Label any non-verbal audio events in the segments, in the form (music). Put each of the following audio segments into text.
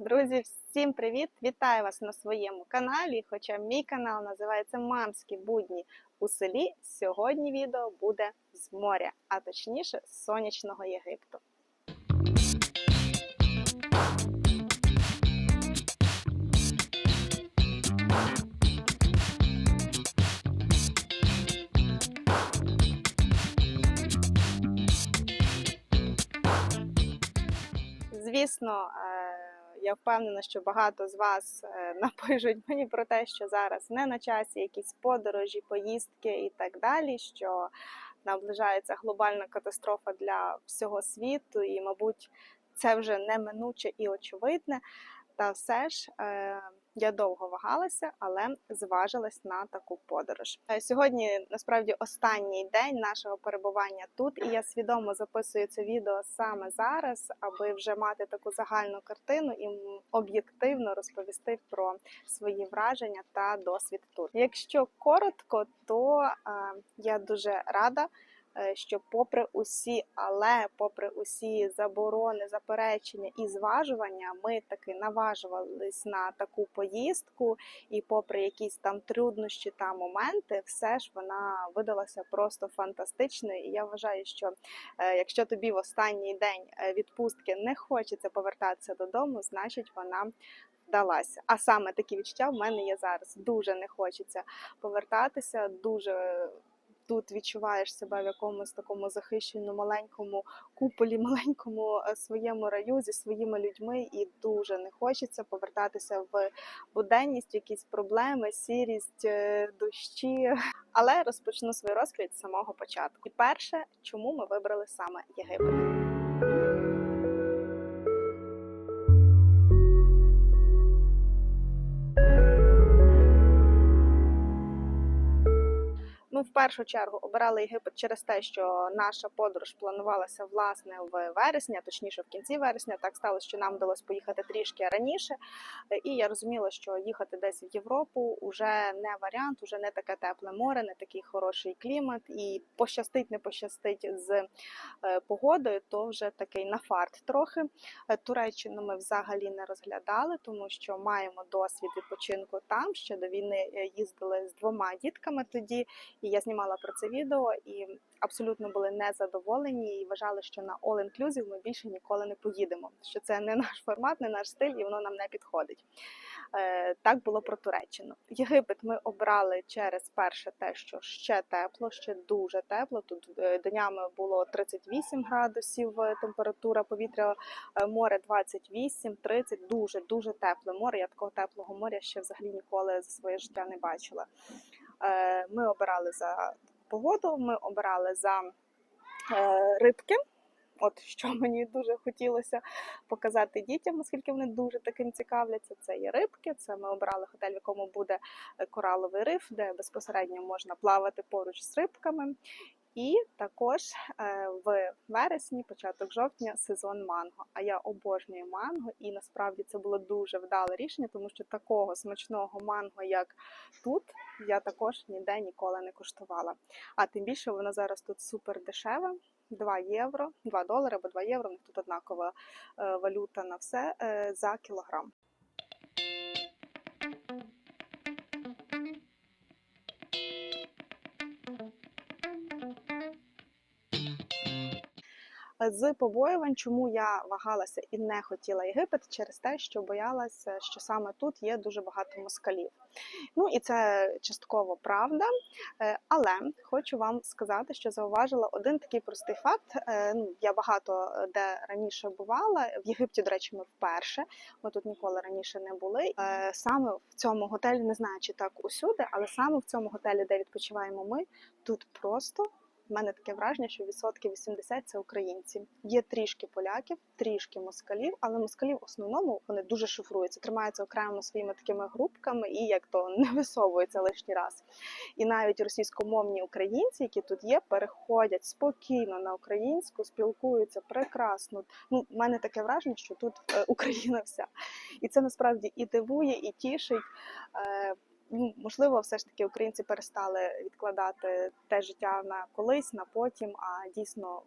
Друзі, всім привіт! Вітаю вас на своєму каналі. Хоча мій канал називається Мамські будні у селі. Сьогодні відео буде з моря, а точніше з сонячного Єгипту. Звісно, е, я впевнена, що багато з вас е, (laughs) напишуть мені про те, що зараз не на часі якісь подорожі, поїздки і так далі. Що наближається глобальна катастрофа для всього світу, і, мабуть, це вже неминуче і очевидне. Та все ж е, я довго вагалася, але зважилась на таку подорож. Е, Сьогодні насправді останній день нашого перебування тут, і я свідомо записую це відео саме зараз, аби вже мати таку загальну картину і об'єктивно розповісти про свої враження та досвід тут. Якщо коротко, то е, я дуже рада. Е, Що, попри усі, але попри усі заборони, заперечення і зважування, ми таки наважувались на таку поїздку, і попри якісь там труднощі та моменти, все ж вона видалася просто фантастичною. І я вважаю, що е, якщо тобі в останній день е, відпустки не хочеться повертатися додому, значить вона. Вдалася, а саме такі відчуття в мене є зараз. Дуже не хочеться повертатися. Дуже тут відчуваєш себе в якомусь такому захищеному маленькому куполі, (laughs) маленькому е, своєму раю зі своїми людьми, і дуже не хочеться повертатися в буденність, якісь проблеми, сірість, е, дощі. Але розпочну свій розповідь з самого початку. І перше, чому ми вибрали саме Єгипет. Ми в першу чергу обирали Єгипет через те, що наша подорож планувалася власне в вересні, а точніше в кінці вересня. Так сталося, що нам вдалося поїхати трішки раніше, і я розуміла, що їхати десь в Європу вже не варіант, вже не таке тепле море, не такий хороший клімат. І пощастить, не пощастить з е, погодою, то вже такий на фарт трохи. Е, Туреччину ми взагалі не розглядали, тому що маємо досвід відпочинку там. Ще до війни е, їздили з двома дітками тоді. Я знімала про це відео і абсолютно були незадоволені і вважали, що на all inclusive ми більше ніколи не поїдемо. Що це не наш формат, не наш стиль, і воно нам не підходить. Е, так було про Туреччину. Єгипет ми обрали через перше те, що ще тепло, ще дуже тепло. Тут е, днями було 38 градусів е, температура повітря, море 28-30, дуже дуже тепле море. Я такого теплого моря ще взагалі ніколи за своє життя не бачила. Е, Ми обирали за погоду, ми обирали за е, рибки. От що (laughs) мені дуже хотілося показати дітям, оскільки вони дуже таким цікавляться. Це є рибки. Це ми обрали готель, в якому буде е, кораловий риф, де безпосередньо можна плавати поруч з рибками. І також е, в вересні, початок жовтня, сезон манго. А я обожнюю манго, і насправді це було дуже вдале рішення, тому що такого смачного манго, як тут, я також ніде ніколи не куштувала. А тим більше воно зараз тут супер дешеве. 2 євро, 2 долари або 2 євро, тут однакова е, валюта на все е, за кілограм. З побоювань, чому я вагалася і не хотіла Єгипет, через те, що боялася, що саме тут є дуже багато москалів. Ну і це частково правда. Е, Але хочу вам сказати, що зауважила один такий простий факт. Е, Ну, я багато е, де раніше бувала. В Єгипті, до речі, ми вперше. Ми тут ніколи раніше не були. Е, Саме в цьому готелі, не знаю, чи так усюди, але саме в цьому готелі, де відпочиваємо ми, тут просто. В мене таке враження, що відсотків 80 – це українці. Є трішки поляків, трішки москалів, але москалів в основному вони дуже шифруються, тримаються окремо своїми такими групками і як то не висовуються лишній раз. І навіть російськомовні українці, які тут є, переходять спокійно на українську, спілкуються прекрасно. Ну, в мене таке враження, що тут е, (laughs) Україна вся. І це насправді і дивує, і тішить. Ну, можливо, все ж таки українці перестали відкладати те життя на колись, на потім, а дійсно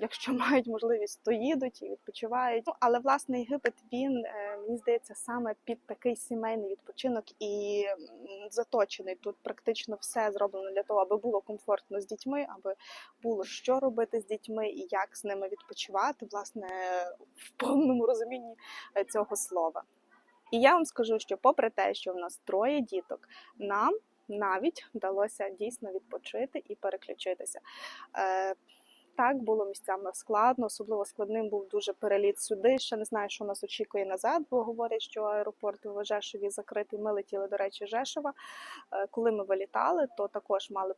якщо (laughs) мають можливість, то їдуть і відпочивають. Ну, але власне Єгипет він е, мені здається саме під такий сімейний відпочинок і заточений. Тут практично все зроблено для того, аби було комфортно з дітьми, аби було що робити з дітьми і як з ними відпочивати, власне, в повному розумінні е, цього слова. І я вам скажу, що попри те, що в нас троє діток, нам навіть вдалося дійсно відпочити і переключитися. Так, було місцями складно, особливо складним був дуже переліт сюди. Ще не знаю, що нас очікує назад, бо говорять, що аеропорт в Жешові закритий. Ми летіли, до речі, з Жешова. Е, Коли ми вилітали, то також мали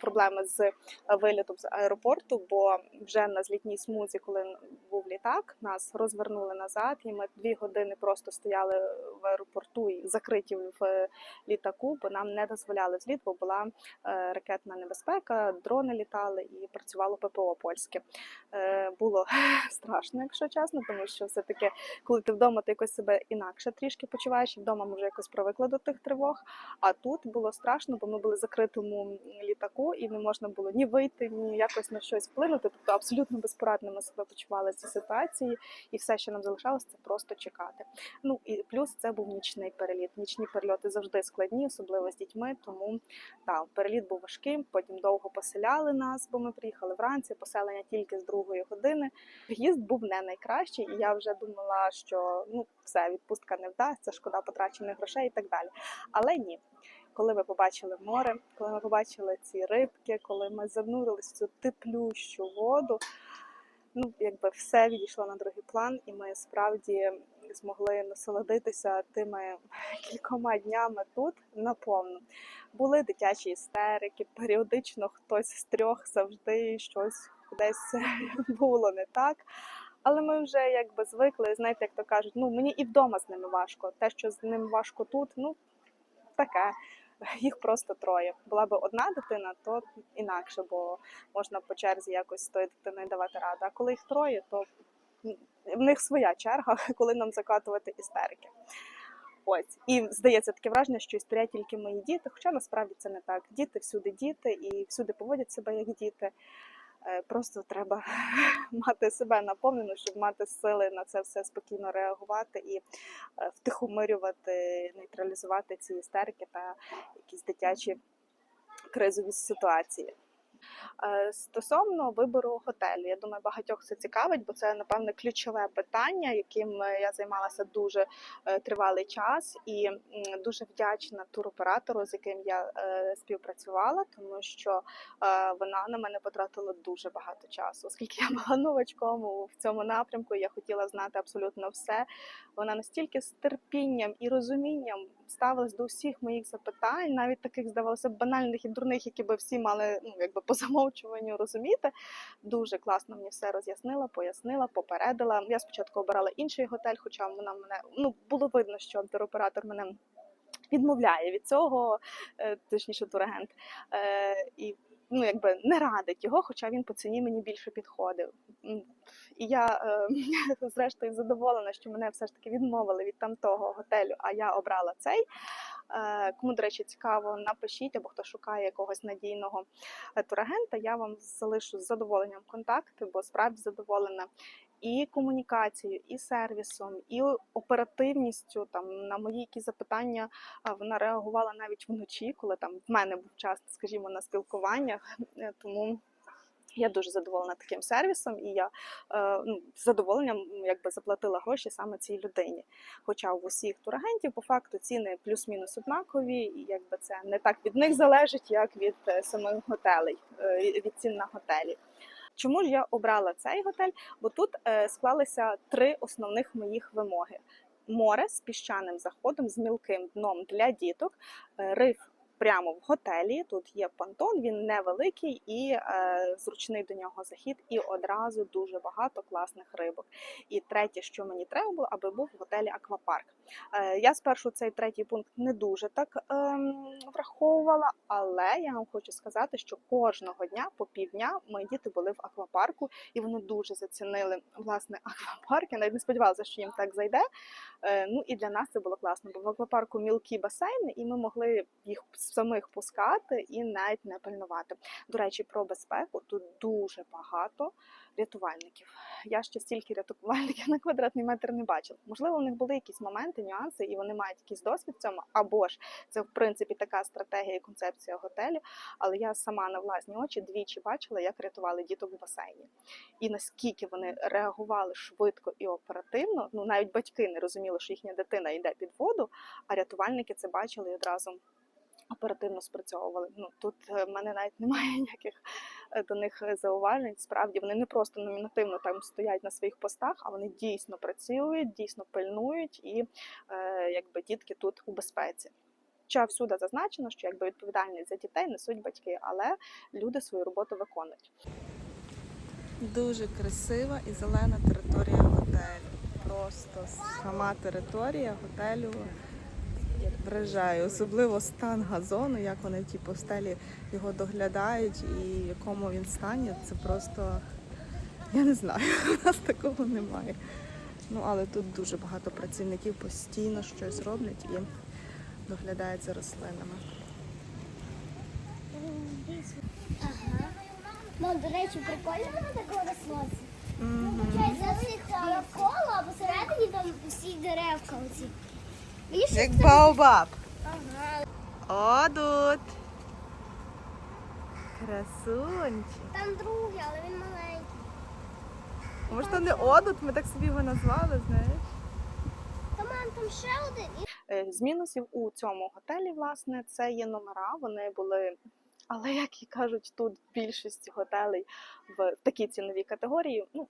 проблеми з е, вилітом з аеропорту, бо вже на злітній смузі, коли був літак, нас розвернули назад, і ми дві години просто стояли в аеропорту і закриті в е, літаку, бо нам не дозволяли взліт, бо була ракетна небезпека, дрони літали і працювало ППО польське. Було (laughs) страшно, якщо чесно, тому що все-таки, коли ти вдома, ти якось себе інакше трішки почуваєш, і вдома ми вже якось привикли до тих тривог. А тут було страшно, бо ми були в закритому літаку, і не можна було ні вийти, ні якось на щось вплинути. Тобто абсолютно безпорадно ми себе почували в цій ситуації, і все, що нам залишалося, це просто чекати. Ну і плюс це був нічний переліт. Нічні перельоти завжди складні, особливо з дітьми. Тому так, переліт був важким. Потім довго поселяли нас, бо ми приїхали вранці. Поселення тільки з другої години. В'їзд був не найкращий, і я вже думала, що ну все, відпустка не вдасться, шкода потрачених грошей і так далі. Але ні. Коли ми побачили море, коли ми побачили ці рибки, коли ми занурились в цю теплющу воду, ну якби все відійшло на другий план, і ми справді змогли насолодитися тими кількома днями тут наповну. Були дитячі істерики, періодично хтось з трьох завжди щось десь (laughs) було не так. Але ми вже якби звикли, знаєте, як то кажуть, ну мені і вдома з ними важко. Те, що з ним важко тут, ну таке. Їх просто троє. Була б одна дитина, то інакше, бо можна по черзі якось з тою дитиною давати раду. А коли їх троє, то в них своя черга, (laughs) коли нам закатувати істерики. Ось і здається таке враження, що історія тільки мої діти. Хоча насправді це не так. Діти всюди діти і всюди поводять себе як діти. Е, Просто треба (laughs) мати себе наповнену, щоб мати сили на це все спокійно реагувати і е, втихомирювати, нейтралізувати ці істерики та якісь дитячі кризові ситуації. Е, Стосовно вибору готелю, я думаю, багатьох це цікавить, бо це напевне ключове питання, яким е, я займалася дуже е, тривалий час, і дуже вдячна туроператору, з яким я співпрацювала, тому що вона на мене потратила дуже багато часу. Оскільки я була новачком в цьому напрямку, я хотіла знати абсолютно все. Вона настільки з терпінням і розумінням ставилась до всіх моїх запитань, навіть таких здавалося б банальних і дурних, які би всі мали ну якби по (laughs) замовчуванню розуміти. Дуже класно мені все роз'яснила, пояснила, попередила. Я спочатку обирала інший готель, хоча вона мене ну було видно, що туроператор мене відмовляє від цього, е, точніше турагент. Е, і ну, якби не радить його, хоча він по ціні мені більше підходив. І я е, (laughs) зрештою задоволена, що мене все ж таки відмовили від тамтого готелю, а я обрала цей. Кому, до речі, цікаво, напишіть або хто шукає якогось надійного турагента, я вам залишу з задоволенням контакти, бо справді задоволена і комунікацією, і сервісом, і оперативністю. Там на мої якісь запитання вона реагувала навіть вночі, коли там в мене був час, скажімо, на спілкуваннях. Е, Тому я дуже задоволена таким сервісом, і я е, ну, з задоволенням якби заплатила гроші саме цій людині. Хоча у усіх турагентів по факту ціни плюс-мінус однакові, і якби це не так від них залежить, як від е, самих готелей, від цін на готелі. Чому ж я обрала цей готель? Бо тут е, склалися три основних моїх вимоги: море з піщаним заходом, з мілким дном для діток, е, риф прямо в готелі. Тут є понтон, він невеликий і е, зручний до нього захід, і одразу дуже багато класних рибок. І третє, що мені треба було, аби був в готелі аквапарк. Е, Я спершу цей третій пункт не дуже так ем, враховувала, але я вам хочу сказати, що кожного дня по півдня мої діти були в аквапарку, і вони дуже зацінили власне (laughs) аквапарк. Я навіть не сподівалася, що їм так зайде. Е, Ну і для нас це було класно, бо в аквапарку мілкі басейни, і ми могли їх самих пускати і навіть не пильнувати. До речі, про безпеку тут дуже багато рятувальників. Я ще стільки рятувальників на квадратний метр не бачила. Можливо, у них були якісь моменти, нюанси, і вони мають якийсь досвід в цьому, або ж це в принципі така стратегія і концепція готелю. Але я сама на власні очі двічі бачила, як рятували діток в басейні. І наскільки вони реагували швидко і оперативно. Ну навіть батьки не розуміли, що їхня дитина йде під воду, а рятувальники це бачили і одразу. Оперативно спрацьовували. Ну тут е, в мене навіть немає (laughs) ніяких е, до них зауважень. Справді вони не просто номінативно там стоять на своїх постах, а вони дійсно працюють, дійсно пильнують і е, якби дітки тут у безпеці. Хоча всюди зазначено, що якби відповідальність за дітей несуть батьки, але люди свою роботу виконують. Дуже красива і зелена територія готелю. Просто сама територія готелю вражає. Особливо стан газону, як вони в тій постелі його доглядають і в якому він стані. Це просто я не знаю, (laughs) у нас такого немає. Ну але тут дуже багато працівників постійно щось роблять і доглядають за рослинами. Ага. Мам, до речі, прикольно вона такого. Мгм. Це всіх навколо, а посередині там всі деревка оці. Як баобаб. Ага. О. Красунчик. Там другий, але він маленький. Може, то не одут, ми так собі його назвали, знаєш? Та мам, там ще один. Е, З мінусів у цьому готелі, власне, це є номера. Вони були, але як і кажуть, тут більшість готелей в такій ціновій категорії, ну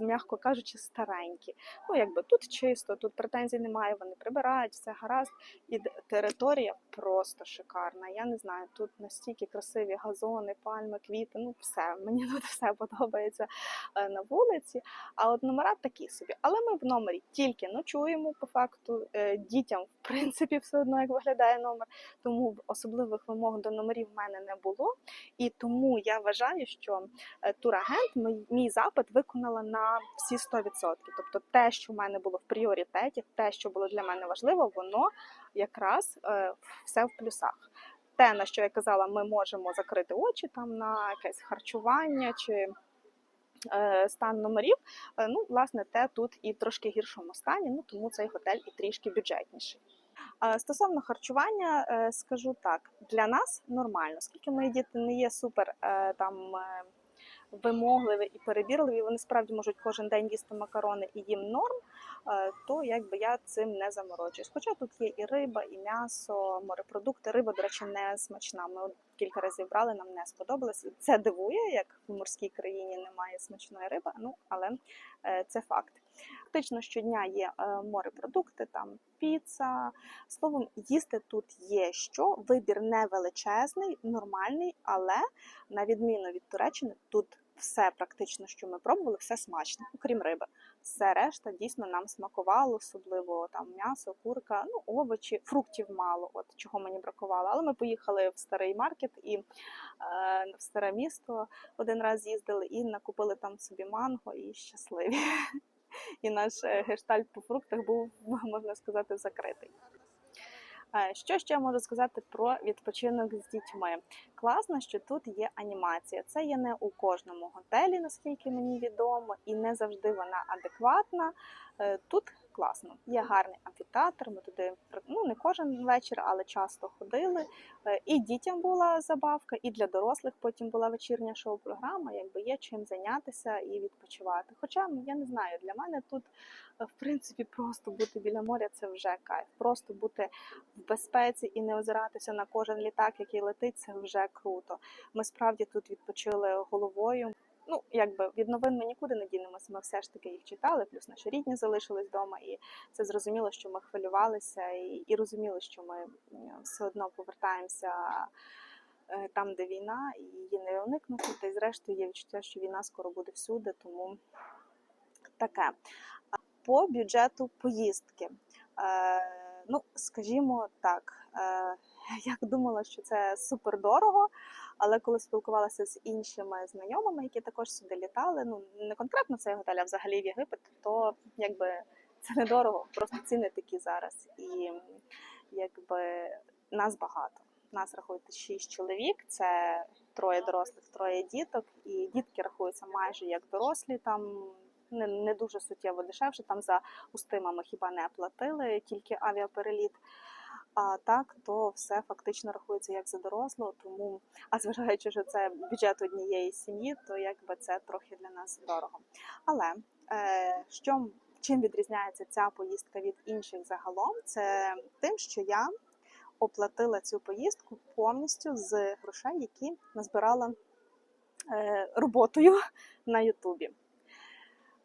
м'яко кажучи, старенькі. Ну якби тут чисто, тут претензій немає. Вони прибирають, все гаразд, і територія просто шикарна. Я не знаю, тут настільки красиві газони, пальми, квіти. Ну все (laughs) мені тут все подобається е, на вулиці. А от номера такі собі. Але ми в номері тільки ночуємо по факту. Е, Дітям, в принципі, все одно як виглядає номер. Тому особливих вимог до номерів в мене не було. І тому я вважаю, що е, турагент мій, мій запит виконала на всі 100%. Тобто те, що в мене було в пріоритеті, те, що було для мене важливо, воно якраз е, все в плюсах. Те, на що я казала, ми можемо закрити очі там на якесь харчування чи е, стан номерів. Е, Ну, власне, те тут і в трошки гіршому стані, ну тому цей готель і трішки бюджетніший. Стосовно харчування, скажу так, для нас нормально, оскільки мої діти не є супер там. Вимогливі і перебірливі, вони справді можуть кожен день їсти макарони і їм норм, е, то якби я цим не заморочуюсь. Хоча тут є і риба, і м'ясо, морепродукти. Риба, до речі, не смачна. Ми кілька разів брали, нам не сподобалось. Це дивує, як в морській країні немає смачної риби. Ну але е, це факт. Фактично щодня є е, морепродукти, там піца. Словом, їсти тут є що. Вибір не величезний, нормальний, але на відміну від Туреччини, тут все практично, що ми пробували, все смачно, окрім риби. Все решта дійсно нам смакувало, особливо там м'ясо, курка, ну овочі, фруктів мало, от чого мені бракувало. Але ми поїхали в старий маркет і е, в старе місто один раз їздили і накупили там собі манго і щасливі. (laughs) І наш е, гештальт по фруктах був, можна сказати, закритий. Е, Що ще я можу сказати про відпочинок з дітьми? Класно, що тут є анімація. Це є не у кожному готелі, наскільки мені відомо, і не завжди вона адекватна. Е, Тут класно. Є гарний амфітеатр. Ми туди ну не кожен вечір, але часто ходили. Е, І дітям була забавка, і для дорослих потім була вечірня шоу-програма. Якби є чим зайнятися і відпочивати. Хоча я не знаю, для мене тут е, в принципі просто бути біля моря це вже кайф. Просто бути в безпеці і не озиратися на кожен літак, який летить, це вже круто. Ми справді тут відпочили головою. Ну, якби від новин ми нікуди не дінемося. Ми все ж таки їх читали, плюс наші рідні залишились вдома, і це зрозуміло, що ми хвилювалися і, і розуміли, що ми все одно повертаємося е, там, де війна, і її не уникнути. Та й зрештою є відчуття, що війна скоро буде всюди, тому таке. По бюджету поїздки. Е, ну, скажімо так, е, (laughs) я думала, що це супер дорого, але коли спілкувалася з іншими знайомими, які також сюди літали, ну не конкретно цей готель, а взагалі в Єгипет, то якби це не дорого, просто ціни такі зараз. І якби нас багато. Нас рахують шість чоловік, це троє дорослих, троє діток, і дітки рахуються майже як дорослі. Там не, не дуже суттєво дешевше. Там за устимами хіба не платили, тільки авіапереліт. А так, то все фактично рахується як за дорослого. Тому, а зважаючи, що це бюджет однієї сім'ї, то якби це трохи для нас дорого. Але е, що чим відрізняється ця поїздка від інших загалом, це тим, що я оплатила цю поїздку повністю з грошей, які назбирала е, роботою на Ютубі.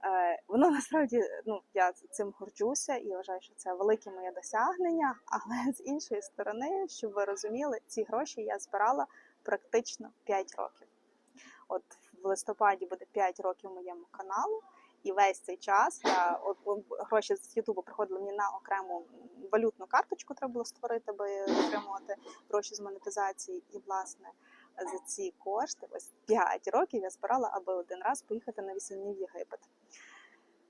Е, Воно насправді ну я цим горджуся і вважаю, що це велике моє досягнення. Але з іншої сторони, щоб ви розуміли, ці гроші я збирала практично 5 років. От в листопаді буде 5 років моєму каналу, і весь цей час я от, гроші з Ютубу приходили мені на окрему валютну карточку, треба було створити, аби отримувати гроші з монетизації. І власне за ці кошти, ось 5 років я збирала, аби один раз поїхати на весільні в Єгипет.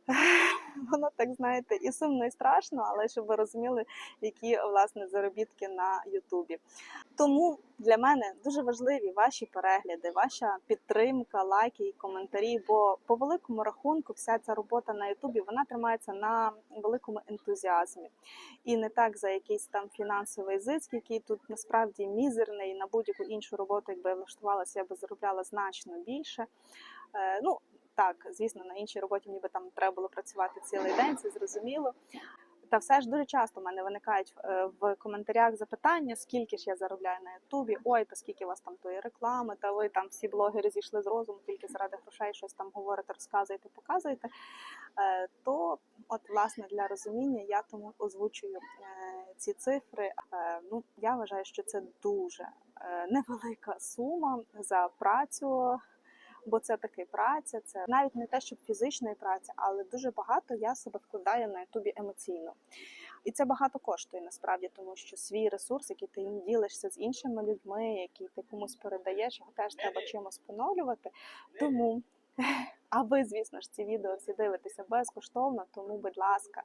(laughs) Воно так знаєте, і сумно, і страшно, але щоб ви розуміли, які власне заробітки на Ютубі. Тому для мене дуже важливі ваші перегляди, ваша підтримка, лайки і коментарі. Бо по великому рахунку, вся ця робота на Ютубі вона тримається на великому ентузіазмі, і не так за якийсь там фінансовий зиск, який тут насправді мізерний. На будь-яку іншу роботу, якби я влаштувалася, я би заробляла значно більше. Е, ну так, звісно, на іншій роботі мені би там треба було працювати цілий день, це зрозуміло. Та все ж дуже часто в мене виникають е, в коментарях запитання, скільки ж я заробляю на Ютубі, ой, та скільки у вас там тої реклами, та ви там всі блогери зійшли з розуму, тільки заради грошей щось там говорите, розказуєте, показуєте. Е, То, от, власне, для розуміння я тому озвучую е, ці цифри. Ну, я вважаю, що це дуже невелика сума за працю бо це таки праця, це навіть не те, щоб фізичної праці, але дуже багато я себе вкладаю на ютубі емоційно. І це багато коштує насправді, тому що свій ресурс, який ти ділишся з іншими людьми, який ти комусь передаєш, його теж треба чимось поновлювати. Тому. А ви, звісно ж, ці відео всі дивитеся безкоштовно, тому, будь ласка,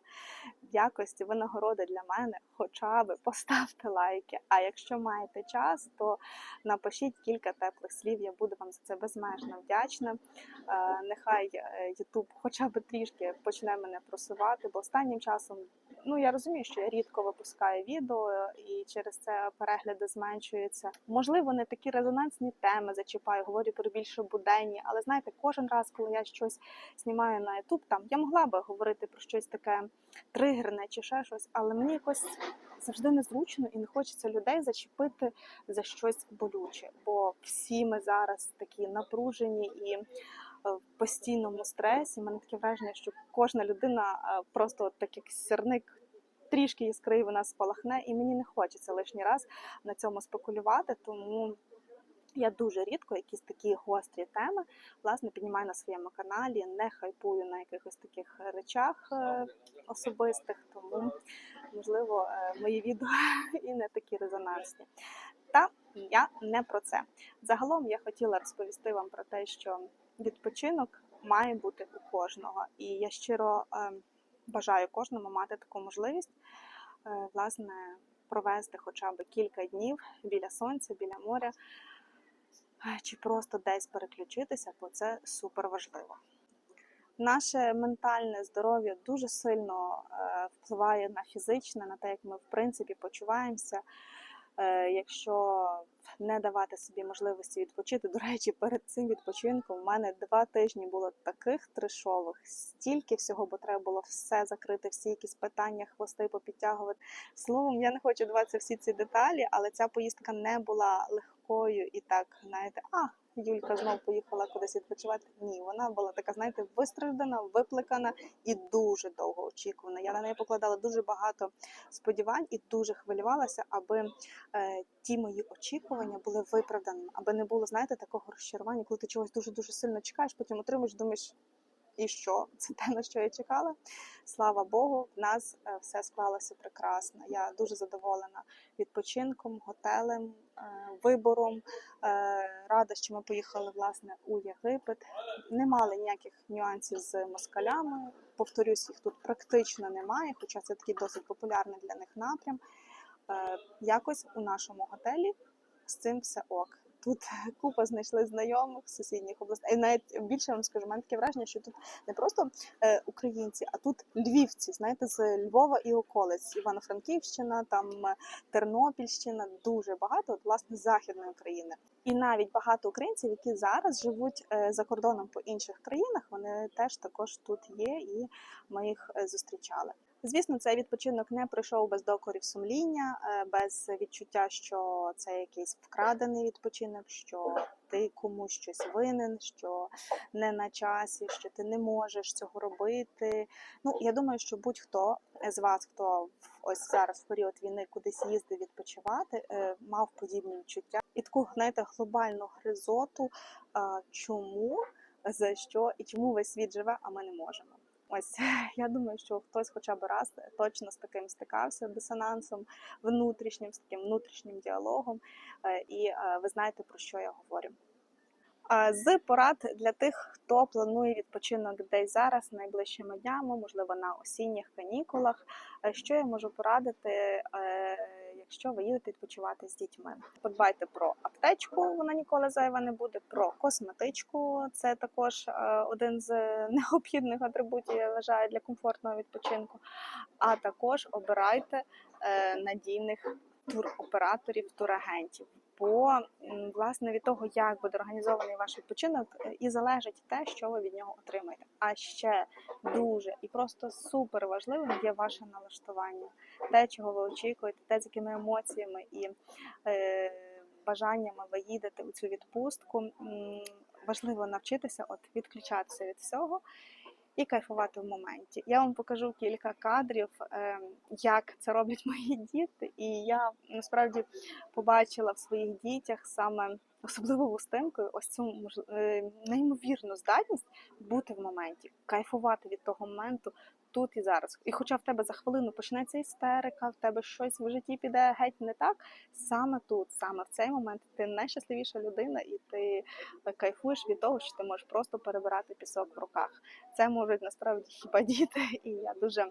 в якості винагороди для мене хоча б поставте лайки. А якщо маєте час, то напишіть кілька теплих слів. Я буду вам за це безмежно вдячна. Е, Нехай Ютуб хоча б трішки почне мене просувати, бо останнім часом. Ну, я розумію, що я рідко випускаю відео, і через це перегляди зменшуються. Можливо, не такі резонансні теми зачіпаю, говорю про більше буденні, але знаєте, кожен раз, коли я щось знімаю на YouTube, там я могла би говорити про щось таке тригерне чи ще щось, але мені якось завжди незручно і не хочеться людей зачепити за щось болюче, бо всі ми зараз такі напружені і в постійному стресі. У мене таке враження, що кожна людина е, просто от так як сірник. Трішки іскри вона спалахне, і мені не хочеться лишній раз на цьому спекулювати, тому я дуже рідко якісь такі гострі теми власне піднімаю на своєму каналі, не хайпую на якихось таких речах е, особистих, тому можливо е, мої відео (laughs) і не такі резонансні. Та я не про це. Загалом я хотіла розповісти вам про те, що відпочинок має бути у кожного, і я щиро е, бажаю кожному мати таку можливість, е, власне, провести хоча б кілька днів біля сонця, біля моря, е, чи просто десь переключитися, бо це супер важливо. Наше ментальне здоров'я дуже сильно впливає на фізичне, на те, як ми в принципі почуваємося. Е, якщо не давати собі можливості відпочити, до речі, перед цим відпочинком в мене два тижні було таких трешових, стільки всього, бо треба було все закрити, всі якісь питання, хвости попідтягувати. Словом, я не хочу давати всі ці деталі, але ця поїздка не була легкою і так, знаєте, а Юлька знов поїхала кудись відпочивати. Ні, вона була така, знаєте, вистраждана, випликана і дуже довго очікувана. Я на неї покладала дуже багато сподівань і дуже хвилювалася, аби е, ті мої очікування були виправданими, аби не було, знаєте, такого розчарування, коли ти чогось дуже дуже сильно чекаєш, потім отримуєш, думаєш. І що? (laughs) Це те, на що я чекала. Слава Богу, в нас е, все склалося прекрасно. Я дуже задоволена відпочинком, готелем, е, вибором. Е, Рада, що ми поїхали власне у Єгипет. Не мали ніяких нюансів з москалями. Повторюсь, їх тут практично немає, хоча це такий досить популярний для них напрям. Якось у нашому готелі з цим все ок. Тут (laughs) купа знайшли знайомих з сусідніх областей. І навіть більше вам скажу, мене таке враження, що тут не просто е, українці, а тут львівці, знаєте, з Львова і околиць, Івано-Франківщина, там е, Тернопільщина, дуже багато, от, власне, західної України. І навіть багато українців, які зараз живуть е, за кордоном по інших країнах, вони теж також тут є, і ми їх зустрічали. Звісно, цей відпочинок не пройшов без докорів сумління, е, без відчуття, що це якийсь вкрадений відпочинок, що ти комусь щось винен, що не на часі, що ти не можеш цього робити. Ну, я думаю, що будь-хто з вас, хто ось зараз в період війни кудись їздив відпочивати, е, мав подібні відчуття і таку, знаєте, глобальну гризоту, чому, за що і чому весь світ живе, а ми не можемо. Ось (laughs) я думаю, що хтось хоча б раз точно з таким стикався дисонансом внутрішнім, з таким внутрішнім діалогом, Е, і е, ви знаєте про що я говорю. З порад для тих, хто планує відпочинок десь зараз, найближчими днями, можливо, на осінніх канікулах. Е, Що я можу порадити, е, якщо ви їдете відпочивати з дітьми? Подбайте про аптечку, вона ніколи зайва не буде. Про косметичку, це також е, один з (laughs) необхідних атрибутів, я вважаю, для комфортного відпочинку. А також обирайте е, надійних туроператорів, турагентів. Бо власне від того, як буде організований ваш відпочинок, е, і залежить те, що ви від нього отримаєте. А ще дуже і просто супер важливим є ваше налаштування, те, чого ви очікуєте, те, з якими емоціями і е, бажаннями ви їдете у цю відпустку. Важливо навчитися от відключатися від всього і кайфувати в моменті. Я вам покажу кілька кадрів, е, як це роблять (laughs) мої діти, і я насправді побачила в своїх дітях саме особливо вустинкою ось цю е, неймовірну здатність бути в моменті, кайфувати від того моменту тут і зараз. І хоча в тебе за хвилину почнеться істерика, в тебе щось в житті піде геть не так, саме тут, саме в цей момент ти найщасливіша людина, і ти е, кайфуєш від того, що ти можеш просто перебирати пісок в руках. Це можуть насправді хіба діти, і я дуже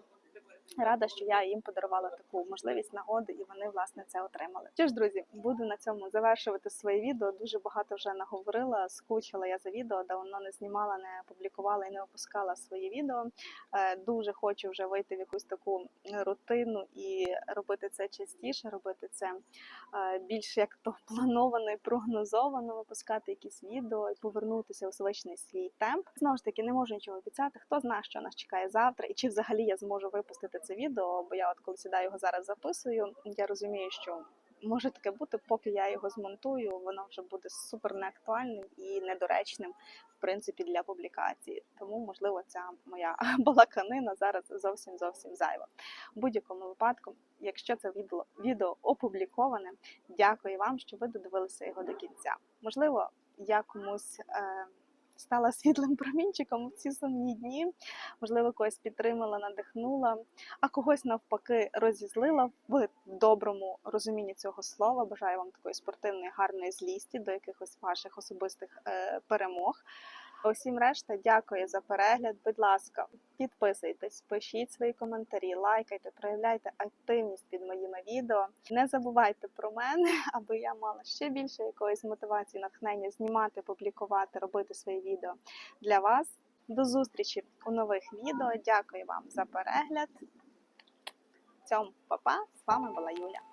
рада, що я їм подарувала таку можливість нагоди, і вони власне це отримали. Що ж, друзі, буду на цьому завершувати своє відео. Дуже багато вже наговорила. Скучила я за відео, давно не знімала, не публікувала і не опускала свої відео. Е, Дуже хочу вже вийти в якусь таку рутину і робити це частіше, робити це е, більш як то плановано і прогнозовано, випускати якісь відео і повернутися у звичний свій темп. Знову ж таки, не можу нічого обіцяти. Хто знає, що нас чекає завтра, і чи взагалі я зможу випустити це відео? Бо я, от коли сідаю його зараз записую, я розумію, що. Може таке бути, поки я його змонтую, воно вже буде супер неактуальним і недоречним, в принципі, для публікації. Тому, можливо, ця моя (laughs) балаканина зараз зовсім зовсім зайва. У будь-якому випадку, якщо це відео, відео опубліковане, дякую вам, що ви додивилися його до кінця. Можливо, я комусь е, стала (laughs) світлим промінчиком в ці сумні дні, можливо, когось підтримала, надихнула, а когось навпаки розізлила в доброму розумінні цього слова. Бажаю вам такої спортивної, гарної злісті до якихось ваших особистих е, перемог. Усім решта, дякую за перегляд. Будь ласка, підписуйтесь, пишіть свої коментарі, лайкайте, проявляйте активність під моїми відео. Не забувайте про мене, (laughs) аби я мала ще більше якоїсь мотивації, натхнення знімати, публікувати, робити свої відео для вас. До зустрічі у нових відео. Дякую вам за перегляд. Цьому, па-па, з вами була Юля.